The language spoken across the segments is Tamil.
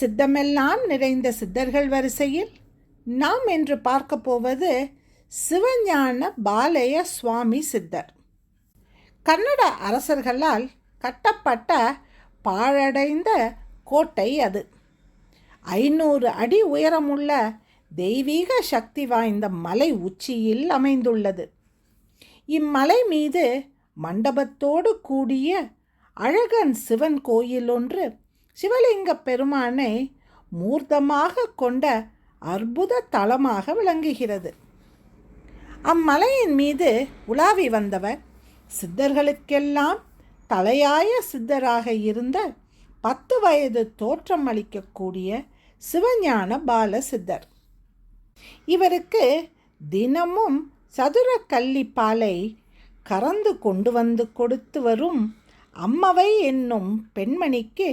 சித்தமெல்லாம் நிறைந்த சித்தர்கள் வரிசையில் நாம் என்று பார்க்க போவது சிவஞான பாலய சுவாமி சித்தர். கன்னட அரசர்களால் கட்டப்பட்ட பாழடைந்த கோட்டை அது. ஐநூறு அடி உயரமுள்ள தெய்வீக சக்தி வாய்ந்த மலை உச்சியில் அமைந்துள்ளது. இம்மலை மீது மண்டபத்தோடு கூடிய அழகன் சிவன் கோயில் ஒன்று சிவலிங்க பெருமானை மூர்த்தமாக கொண்ட அற்புத தலமாக விளங்குகிறது. அம்மலையின் மீது உலாவி வந்தவர் சித்தர்களுக்கெல்லாம் தலையாய சித்தராக இருந்த பத்து வயது தோற்றம் அளிக்கக்கூடிய சிவஞான பால சித்தர். இவருக்கு தினமும் சதுர கள்ளிப்பாலை கறந்து கொண்டு வந்து கொடுத்து வரும் அம்மவை என்னும் பெண்மணிக்கு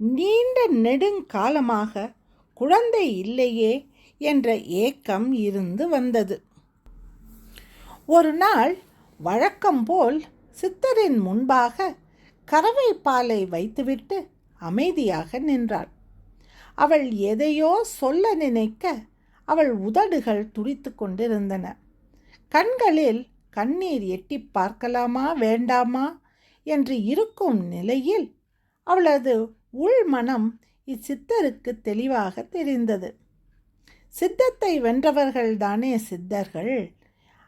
நீண்ட நெடுங்காலமாக குழந்தை இல்லையே என்ற ஏக்கம் இருந்து வந்தது. ஒரு நாள் வழக்கம் போல் சித்தரின் முன்பாக கறவை பாலை வைத்துவிட்டு அமைதியாக நின்றாள். அவள் எதையோ சொல்ல நினைக்க அவள் உதடுகள் துடித்து கொண்டிருந்தன. கண்களில் கண்ணீர் எட்டி பார்க்கலாமா வேண்டாமா என்று இருக்கும் நிலையில் அவளது உள்மனம் இச்சித்தருக்கு தெளிவாக தெரிந்தது. சித்தத்தை வென்றவர்கள்தானே சித்தர்கள்.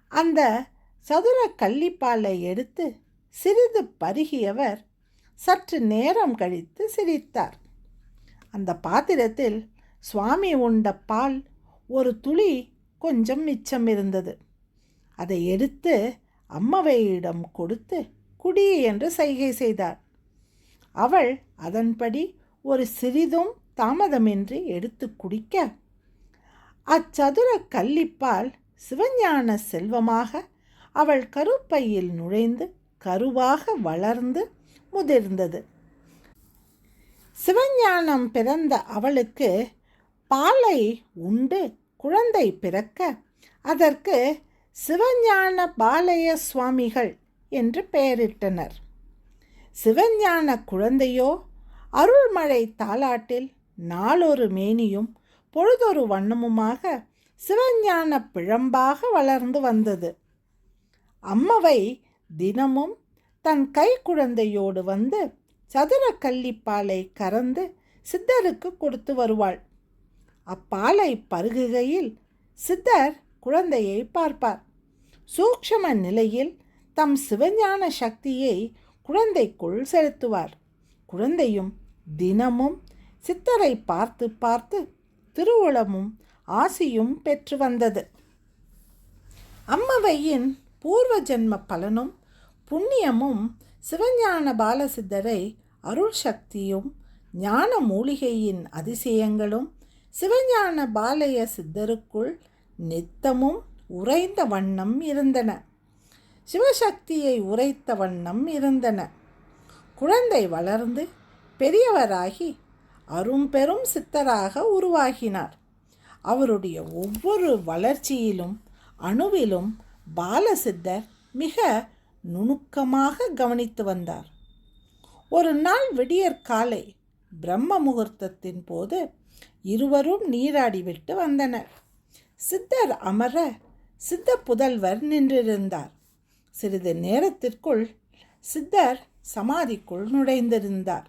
அந்த சதுர கள்ளிப்பாலை எடுத்து சிறிது பருகியவர் சற்று நேரம் கழித்து சிரித்தார். அந்த பாத்திரத்தில் சுவாமி உண்ட பால் ஒரு துளி கொஞ்சம் மிச்சம் இருந்தது. அதை எடுத்து அம்மவையிடம் கொடுத்து குடி என்று சைகை செய்தார். அவள் அதன்படி ஒரு சிறிதும் தாமதமின்றி எடுத்து குடிக்க. அச்சதுர கள்ளிப்பால் சிவஞான செல்வமாக அவள் கருப்பையில் நுழைந்து கருவாக வளர்ந்து முதிர்ந்தது. சிவஞானம் பிறந்த அவளுக்கு பாலை உண்டு குழந்தை பிறக்க அதற்கு சிவஞான பாலய சுவாமிகள் என்று பெயரிட்டனர். சிவஞான குழந்தையோ? அருள்மழை தாலாட்டில் நாளொரு மேனியும் பொழுதொரு வண்ணமுமாக சிவஞான பிழம்பாக வளர்ந்து வந்தது. அம்மவை தினமும் தன் கை குழந்தையோடு வந்து சதுர கள்ளிப்பாலை கறந்து சித்தருக்கு கொடுத்து வருவாள். அப்பாலை பருகுகையில் சித்தர் குழந்தையை பார்ப்பார். சூக்ஷம நிலையில் தம் சிவஞான சக்தியை குழந்தைக்குள் செலுத்துவார். குழந்தையும் தினமும் சித்தரை பார்த்து பார்த்து திருவுளமும் ஆசியும் பெற்று வந்தது. அம்மவையின் பூர்வ ஜென்ம பலனும் புண்ணியமும் சிவஞான பாலசித்தரை அருள் சக்தியும் ஞான மூலிகையின் அதிசயங்களும் சிவஞான பாலய சித்தருக்குள் நித்தமும் உறைந்த வண்ணம் இருந்தன. சிவசக்தியை உரைத்த வண்ணம் இருந்தன. குழந்தை வளர்ந்து பெரியவராகி அரும்பெரும் சித்தராக உருவாகினார். அவருடைய ஒவ்வொரு வளர்ச்சியிலும் அணுவிலும் பாலசித்தர் மிக நுணுக்கமாக கவனித்து வந்தார். ஒரு நாள் விடியற் காலை பிரம்ம முகூர்த்தத்தின் போது இருவரும் நீராடிவிட்டு வந்தனர். சித்தர் அமர சித்த புதல்வர் நின்றிருந்தார். சிறிது நேரத்திற்குள் சித்தர் சமாதிக்குள் நுழைந்திருந்தார்.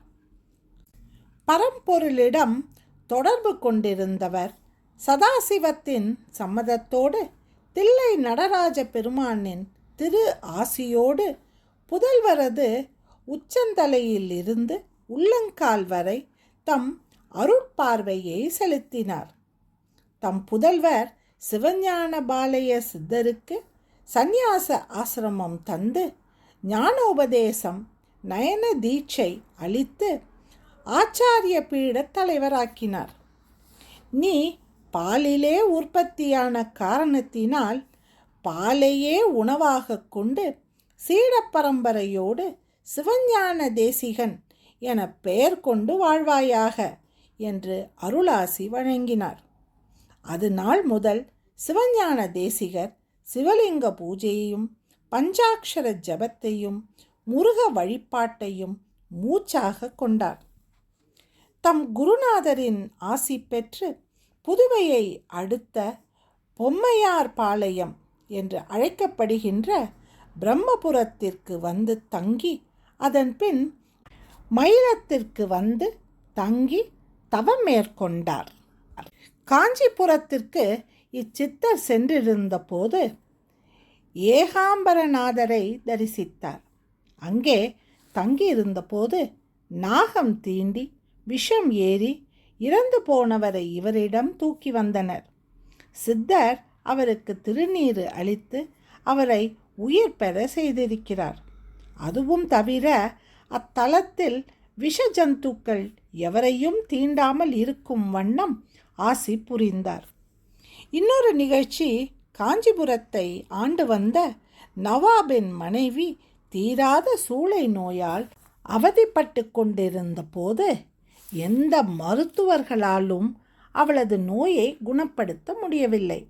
பரம்பொருளிடம் தொடர்பு கொண்டிருந்தவர் சதாசிவத்தின் சம்மதத்தோடு தில்லை நடராஜ பெருமானின் திரு ஆசியோடு புதல்வரது உச்சந்தலையில் இருந்து உள்ளங்கால் வரை தம் அருட்பார்வையை செலுத்தினார். தம் புதல்வர் சிவஞான பாலய சித்தருக்கு சந்நியாச ஆசிரமம் தந்து ஞானோபதேசம் நயன தீட்சை அளித்து ஆச்சாரிய பீட தலைவராக்கினார். நீ பாலிலே உற்பத்தியான காரணத்தினால் பாலையே உணவாக கொண்டு சீடப்பரம்பரையோடு சிவஞான தேசிகன் என பெயர் கொண்டு வாழ்வாயாக என்று அருளாசி வழங்கினார். அது நாள் முதல் சிவஞான தேசிகர் சிவலிங்க பூஜையையும் பஞ்சாட்சர ஜபத்தையும் முருக வழிபாட்டையும் மூச்சாக கொண்டார். தம் குருநாதரின் ஆசி பெற்று புதுவையை அடுத்த பொம்மையார் பாளையம் என்று அழைக்கப்படுகின்ற பிரம்மபுரத்திற்கு வந்து தங்கி அதன் பின் மயிலத்திற்கு வந்து தங்கி தவம் மேற்கொண்டார். காஞ்சிபுரத்திற்கு இச்சித்தர் சென்றிருந்த போது ஏகாம்பரநாதரை தரிசித்தார். அங்கே தங்கியிருந்த போது நாகம் தீண்டி விஷம் ஏறி இறந்து போனவரை இவரிடம் தூக்கி வந்தனர். சித்தர் அவருக்கு திருநீறு அளித்து அவரை உயிர் பெற செய்திருக்கிறார். அதுவும் தவிர அத்தலத்தில் விஷ ஜந்துக்கள் எவரையும் தீண்டாமல் இருக்கும் வண்ணம் ஆசி புரிந்தார். இன்னொரு நிகழ்ச்சி காஞ்சிபுரத்தை ஆண்டு வந்த நவாபின் மனைவி தீராத சூளை நோயால் அவதிப்பட்டு கொண்டிருந்த போது எந்த மருத்துவர்களாலும் அவளது நோயை குணப்படுத்த முடியவில்லை.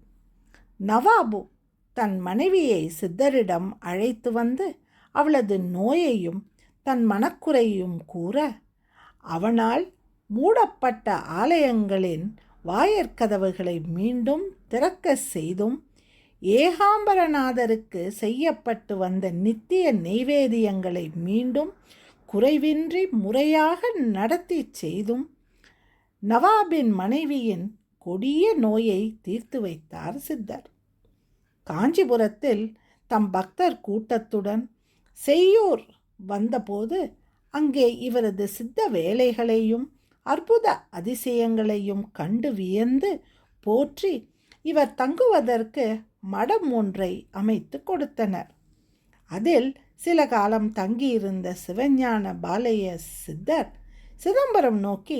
நவாபு தன் மனைவியை சித்தரிடம் அழைத்து வந்து அவளது நோயையும் தன் மனக்குறையும் கூற அவனால் மூடப்பட்ட ஆலயங்களின் வாயற்கதவுகளை மீண்டும் திறக்க செய்தும் ஏகாம்பரநாதருக்கு செய்யப்பட்டு வந்த நித்திய நெய்வேதியங்களை மீண்டும் குறைவின்றி முறையாக நடத்தி செய்தும் நவாபின் மனைவியின் கொடிய நோயை தீர்த்து வைத்தார் சித்தர். காஞ்சிபுரத்தில் தம் பக்தர் கூட்டத்துடன் செய்யூர் வந்தபோது அங்கே இவரது சித்த வேலைகளையும் அற்புத அதிசயங்களையும் கண்டு வியந்து போற்றி இவர் தங்குவதற்கு மடம் ஒன்றை அமைத்து கொடுத்தனர். அதில் சில காலம் தங்கியிருந்த சிவஞான பாலைய சித்தர் சிதம்பரம் நோக்கி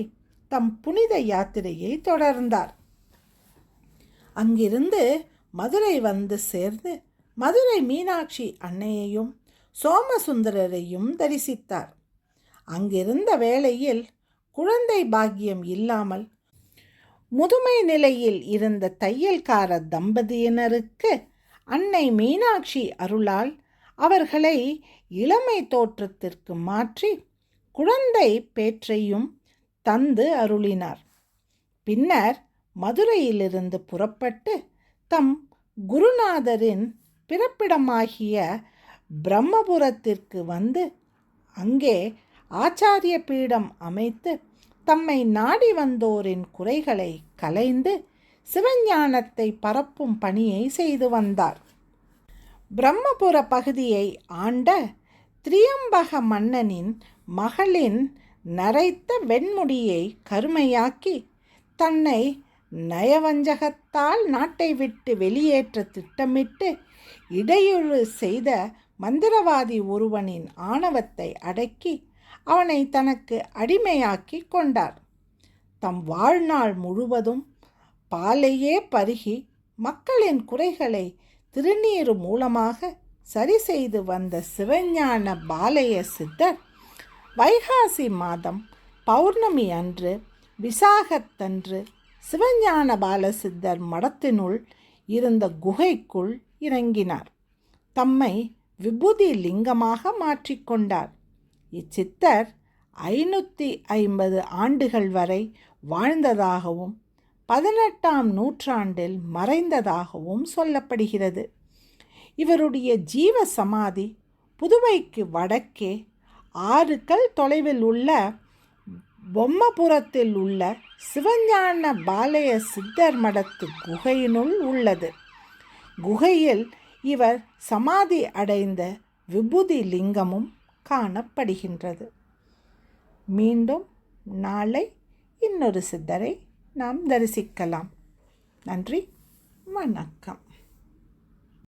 தம் புனித யாத்திரையை தொடர்ந்தார். அங்கிருந்து மதுரை வந்து சேர்ந்து மதுரை மீனாட்சி அன்னையையும் சோமசுந்தரரையும் தரிசித்தார். அங்கிருந்த வேளையில் குழந்தை பாக்கியம் இல்லாமல் முதுமை நிலையில் இருந்த தையல்கார தம்பதியினருக்கு அன்னை மீனாட்சி அருளால் அவர்களை இளமை தோற்றத்திற்கு மாற்றி குழந்தை பேற்றையும் தந்து அருளினார். பின்னர் மதுரையிலிருந்து புறப்பட்டு தம் குருநாதரின் பிறப்பிடமாகிய பிரம்மபுரத்திற்கு வந்து அங்கே ஆச்சாரிய பீடம் அமைத்து தம்மை நாடி வந்தோரின் குறைகளை கலைந்து சிவஞானத்தை பரப்பும் பணியை செய்து வந்தார். பிரம்மபுர பகுதியை ஆண்ட திரியம்பக மன்னனின் மகளின் நரைத்த வெண்முடியை கருமையாக்கி தன்னை நயவஞ்சகத்தால் நாட்டை விட்டு வெளியேற்ற திட்டமிட்டு இடையூறு செய்த மந்திரவாதி ஒருவனின் ஆணவத்தை அடக்கி அவனை தனக்கு அடிமையாக்கி கொண்டார். தம் வாழ்நாள் முழுவதும் பாலையே பருகி மக்களின் குறைகளை திருநீர் மூலமாக சரி செய்து வந்த சிவஞான பாலைய சித்தர் வைகாசி மாதம் பௌர்ணமி அன்று விசாகத்தன்று சிவஞான பாலசித்தர் மடத்தினுள் இருந்த குகைக்குள் இறங்கினார். தம்மை விபூதி லிங்கமாக மாற்றிக்கொண்டார் இச்சித்தர் ஐநூற்றி ஐம்பது ஆண்டுகள் வரை வாழ்ந்ததாகவும் பதினெட்டாம் நூற்றாண்டில் மறைந்ததாகவும் சொல்லப்படுகிறது. இவருடைய ஜீவ சமாதி புதுவைக்கு வடக்கே ஆறு கல் தொலைவில் உள்ள பொம்மபுரத்தில் உள்ள சிவஞான பாலய சித்தர் மடத்து குகையினுள் உள்ளது. குகையில் இவர் சமாதி அடைந்த விபூதி லிங்கமும் காணப்படுகின்றது. மீண்டும் நாளை இன்னொரு சித்தரை நாம் தரிசிக்கலாம். நன்றி வணக்கம்.